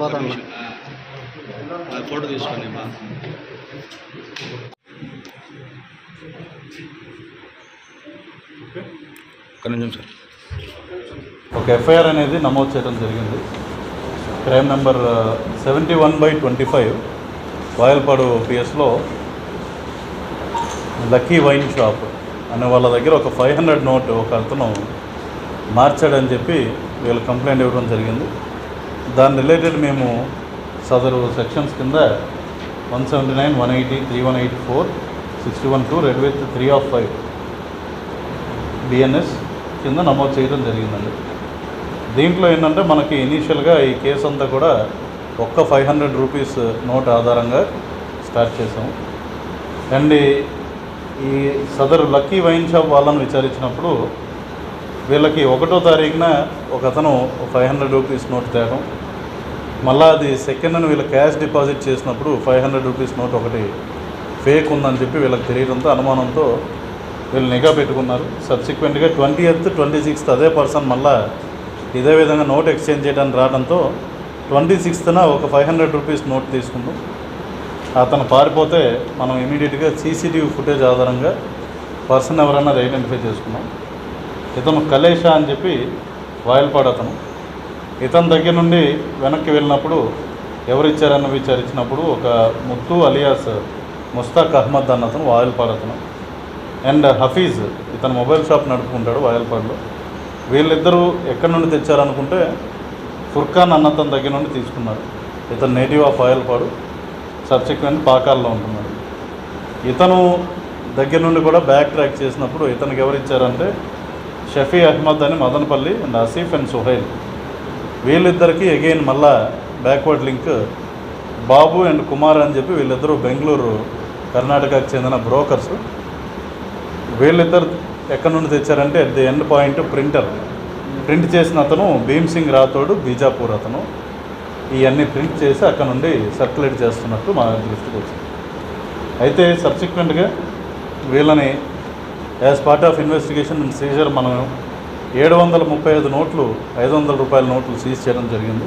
పోతాను. ఫోటో తీసుకోండి ఒక నిమిషం సార్. ఒక ఎఫ్ఐఆర్ అనేది నమోదు చేయడం జరిగింది. Crime number seventy one by twenty five Vayalpad పిఎస్లో lucky wine shop అనే వాళ్ళ దగ్గర ఒక ఫైవ్ హండ్రెడ్ నోట్ ఒక అతను మార్చాడని చెప్పి వీళ్ళు కంప్లైంట్ ఇవ్వడం జరిగింది. దాని రిలేటెడ్ మేము సదరు సెక్షన్స్ కింద one seventy nine one eighty three one eight four sixty one two read with three of five BNS కింద నమోదు చేయడం జరిగిందండి. దీంట్లో ఏంటంటే మనకి ఇనీషియల్గా ఈ కేసు అంతా కూడా ఒక్క ఫైవ్ హండ్రెడ్ రూపీస్ నోట్ ఆధారంగా స్టార్ట్ చేసాము అండ్ ఈ- సదరు లక్కీ వైన్ షాప్ వాళ్ళని విచారించినప్పుడు వీళ్ళకి ఒకటో తారీఖున ఒక అతను ఫైవ్ హండ్రెడ్ రూపీస్ నోట్ తేడం మళ్ళీ అది సెకండ్ అని వీళ్ళు క్యాష్ డిపాజిట్ చేసినప్పుడు ఫైవ్ హండ్రెడ్ రూపీస్ నోట్ ఒకటి ఫేక్ ఉందని చెప్పి వీళ్ళకి తెలియడంతో అనుమానంతో వీళ్ళు నిఘా పెట్టుకున్నారు. సబ్సిక్వెంట్గా ట్వంటీ ఎయిత్ ట్వంటీ సిక్స్త్ అదే పర్సన్ మళ్ళా ఇదే విధంగా నోట్ ఎక్స్చేంజ్ చేయడానికి రావడంతో ట్వంటీ సిక్స్త్న ఒక ఫైవ్ హండ్రెడ్ రూపీస్ నోట్ తీసుకున్నాం అతను పారిపోతే మనం ఇమీడియట్గా సీసీటీవీ ఫుటేజ్ ఆధారంగా పర్సన్ ఎవరన్నా ఐడెంటిఫై చేసుకున్నాం ఇతను కలేషా అని చెప్పి వాయల్పాడు అతను. ఇతని దగ్గర నుండి వెనక్కి వెళ్ళినప్పుడు ఎవరిచ్చారన్న విచారించినప్పుడు ఒక ముత్తు అలియాస్ ముస్తాక్ అహ్మద్ అన్న అతను వాయల్పాడు అతను. అండ్ హఫీజ్ ఇతను మొబైల్ షాప్ నడుపుకుంటాడు వాయల్పాడులో. వీళ్ళిద్దరూ ఎక్కడి నుండి తెచ్చారనుకుంటే ఫుర్ఖాన్ అన్న దగ్గర నుండి తీసుకున్నారు. ఇతను నేటివ్ ఆఫ్ వాయల్పాడు. సబ్సిక్వెంట్ పాకాల్లో ఉంటున్నాడు. ఇతను దగ్గర నుండి కూడా బ్యాక్ ట్రాక్ చేసినప్పుడు ఇతనికి ఎవరు ఇచ్చారంటే షఫీ అహ్మద్ అని మదనపల్లి అండ్ ఆసిఫ్ అండ్ సుహైల్. వీళ్ళిద్దరికి అగైన్ మళ్ళా backward link Babu and Kumar అని చెప్పి వీళ్ళిద్దరూ బెంగళూరు కర్ణాటకకు చెందిన బ్రోకర్స్. వీళ్ళిద్దరు ఎక్కడి నుండి తెచ్చారంటే at the end point printer print చేసిన అతను భీమ్ సింగ్ రాథోడు బీజాపూర్ అతను. ఇవన్నీ ప్రింట్ చేసి అక్కడ నుండి సర్క్యులేట్ చేస్తున్నట్టు మా దృష్టికి వచ్చింది. అయితే సబ్సిక్వెంట్గా వీళ్ళని as part of investigation and seizure మనం ఏడు వందల ముప్పై ఐదు నోట్లు ఐదు వందల రూపాయల నోట్లు సీజ్ చేయడం జరిగింది.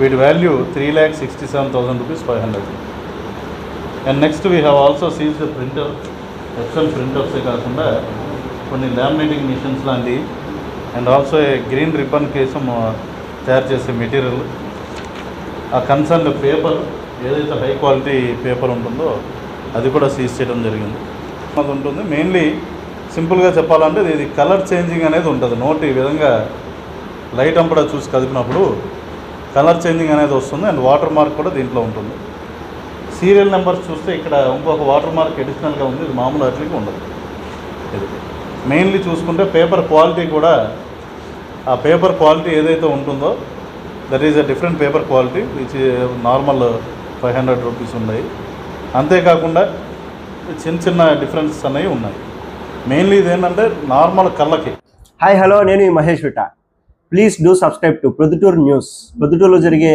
వీటి value three lakh sixty seven thousand rupees five hundred and next we have also seize the printer excel ప్రింటర్సే కాకుండా కొన్ని ల్యామినేటింగ్ మిషన్స్ లాంటివి and also a green ribbon కేసం తయారు చేసే మెటీరియల్ ఆ కన్సర్న్ పేపర్ ఏదైతే హై క్వాలిటీ పేపర్ ఉంటుందో అది కూడా సీజ్ చేయడం జరిగింది. అది ఉంటుంది. మెయిన్లీ సింపుల్గా చెప్పాలంటే ఇది కలర్ చేంజింగ్ అనేది ఉంటుంది. నోట్ ఈ విధంగా లైట్ అంపడా చూసి కదిపినప్పుడు కలర్ చేంజింగ్ అనేది వస్తుంది అండ్ వాటర్ మార్క్ కూడా దీంట్లో ఉంటుంది. సీరియల్ నెంబర్స్ చూస్తే ఇక్కడ ఇంకొక వాటర్ మార్క్ అడిషనల్గా ఉంది. ఇది మామూలు అట్లకి ఉండదు. ఇది మెయిన్లీ చూసుకుంటే పేపర్ క్వాలిటీ కూడా ఆ పేపర్ క్వాలిటీ ఏదైతే ఉంటుందో that is a different paper quality which normal five hundred rupees ఉన్నాయి. అంతేకాకుండా చిన్న చిన్న డిఫరెన్సెస్ అనేవి ఉన్నాయి. మెయిన్లీ ఇది ఏంటంటే నార్మల్ కళ్ళకి. హాయ్ హలో నేను Mahesh విట please do subscribe to Proddatur news. ప్రొద్దుటూరులో జరిగే